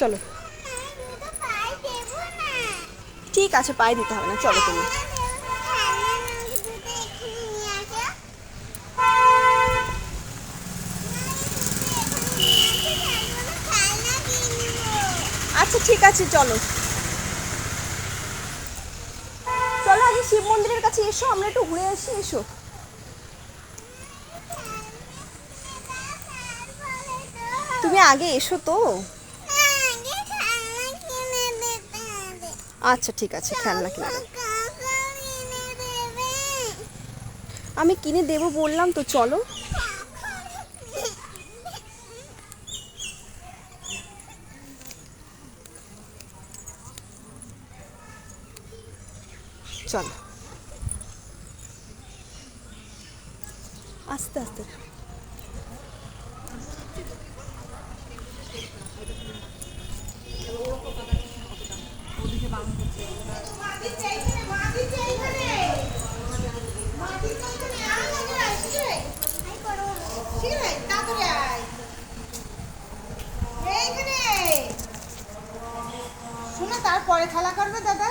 চলো। ঠিক আছে, পায়ে দিতে হবে না, চলো তুমি। আচ্ছা ঠিক আছে, চলো। চলো, আগে শিব মন্দিরের কাছে এসো, আমরা একটু ঘুরে আসি, এসো। তুমি আগে এসো তো। আচ্ছা ঠিক আছে খেলনা কিনে। আমি কিনে দেবো বললাম তো চলো। চলো। আস্তে আস্তে। তারপরে খেলা করবে দাদা